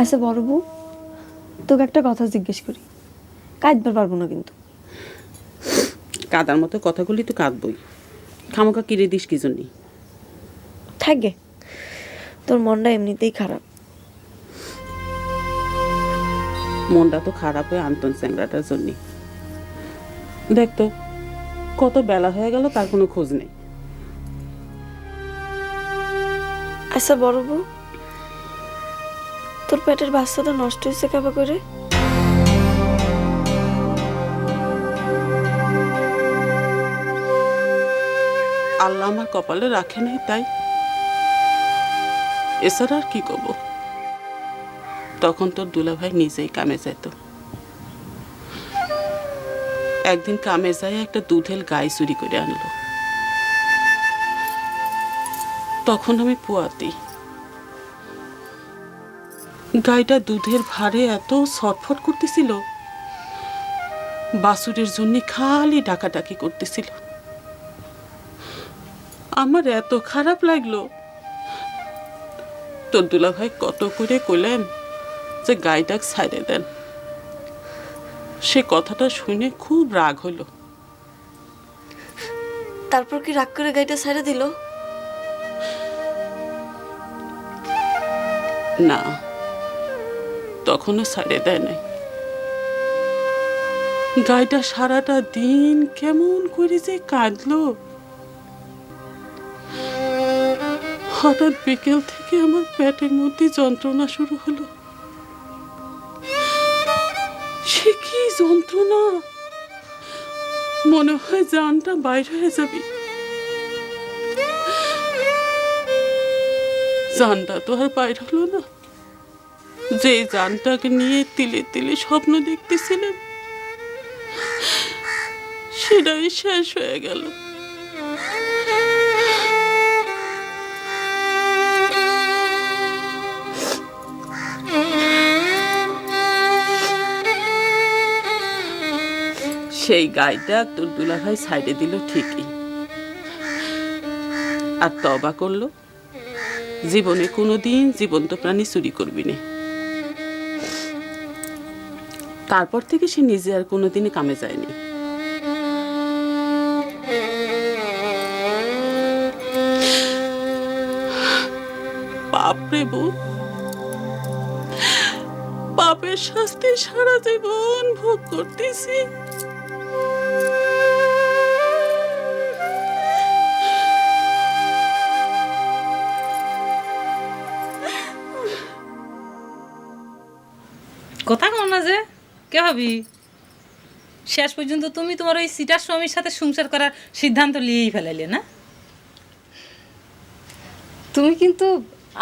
আচ্ছা বড় বউ তোকে একটা কথা জিজ্ঞেস করি। কাঁদবার পারব না কিন্তু। কাদার মতো কথাগুলি তো কাঁদবই। খামোকা কিরে দিস কি জন্যে? থাকে। তোর মনটা এমনিতেই খারাপ। মনটা তো খারাপ হয়ে আন্তন স্যাংরাটার জন্যে। দেখ তো কত বেলা হয়ে গেল তার কোনো খোঁজ নেই। আচ্ছা বড় বউ তোর পেটের বাচ্চাটা নষ্ট হয়েছে কেবা করে? আল্লাহ আমার কপালে রাখে নাই তাই। এছাড়া আর কি করব? তখন তোর দুলাভাই নিজেই কামে যেত একদিন কামে যায় একটা দুধেল গাই চুরি করে আনলো। তখন আমি পোয়াতি। গাইটা দুধের ভারে এত ছটফট করতেছিল। বাসুরের জন্য খালি ডাকাডাকি করতেছিল। আমার এত খারাপ লাগল। তোর দুলাভাই কত করে কইলেন যে গাইটাক ছাইড়ে দেন। সে কথাটা শুনে খুব রাগ হলো। তারপর কি রাগ করে গাইটা ছেড়ে দিল? না। তখনও ছাড়ে দেয় নাই। গাইটা সারাটা দিন কেমন করে যে কাঁদলো। হঠাৎ বিকেল থেকে আমার পেটের মধ্যে যন্ত্রণা শুরু হলো। সে কি যন্ত্রণা? মনে হয় জানটা বাইর হয়ে যাবে। জানটা তো আর বাইর হলো না। যে জানটাকে নিয়ে তিলে তিলে স্বপ্ন দেখতেছিলেন, সেটাই শেষ হয়ে গেল। সেই গাইটা তোর দুলাভাই সাইডে দিল ঠিকই। আর তবা করল, জীবনে কোনোদিন জীবন্ত প্রাণী চুরি করবি না। তারপর থেকে সে নিজে আর কোনোদিনই কামে যায়নি। বাপরে বোন পাপের শাস্তি সারা জীবন ভোগ করতেছি। কথা কও না যে। কে ভাবি শেষ পর্যন্ত তুমি তোমার ওই সিটার স্বামীর সাথে সংসার করার সিদ্ধান্ত নিয়েই ফেলাইলে না? তুমি কিন্তু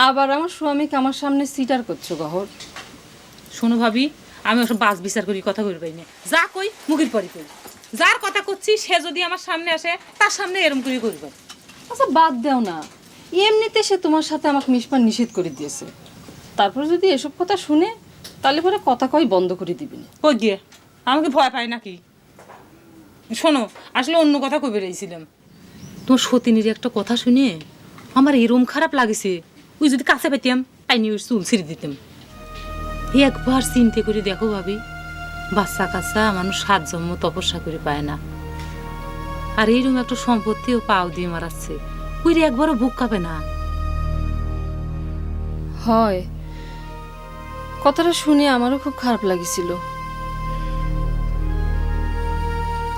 আবার আমার স্বামীকে আমার সামনে সিটার করছ গহর। শোনো ভাবি আমি ওসব বাস বিচার করি কথা করি পাই না। যা কই মুখের পরে কই। যার কথা করছি সে যদি আমার সামনে আসে তার সামনে এরম করে করব। আচ্ছা বাদ দাও না। এমনিতে সে তোমার সাথে আমাকে মিশবার নিষেধ করে দিয়েছে। তারপর যদি এসব কথা শুনে তাহলে পরে কথা কই বন্ধ করে দিবি কই দিয়ে আমাকে ভয় পায় নাকি? শোনো আসলে অন্য কথা কই বেরিয়েছিলাম তোমার সতীনের একটা কথা শুনে আমার এরম খারাপ লাগেছে। ওই যদি কাছে পেতাম আইনি ওর চুল ছিঁড়ে দিতাম। একবার চিন্তে করে দেখো ভাবি বাচ্চা কাচ্চা মানুষ সাত জন্ম তপস্যা করে পায় না। আর এইরকম একটা সম্পত্তি সম্পত্তিও পাও দিয়ে মারাচ্ছে। ওই রে একবারও বুক কাঁপে না। হয়। কথাটা শুনে আমারও খুব খারাপ লাগেছিল।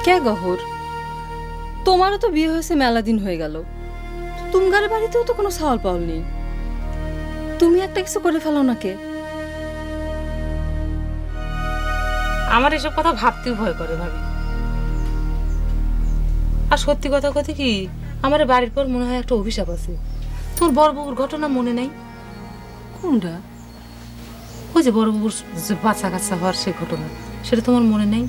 কে গহর? তোমারও তো বিয়ে হয়েছে মেলা দিন হয়ে গেল। তুমগার বাড়িতেও তো কোনো সাওয়াল পাওয়াল নেই। তুমি একটা কিছু করে ফেলো নাকে আমার এসব কথা ভাবতেও ভয় করে ভাবি। আর সত্যি কথা কথা কি আমার বাড়ির পর মনে হয় একটা অভিশাপ আছে। তোর বড় বাবুর ঘটনা মনে নাই? কোনটা? ওই যে বড় বাবুর যে বাচ্চা কাচ্চা হওয়ার সেই ঘটনা সেটা তোমার মনে নেই?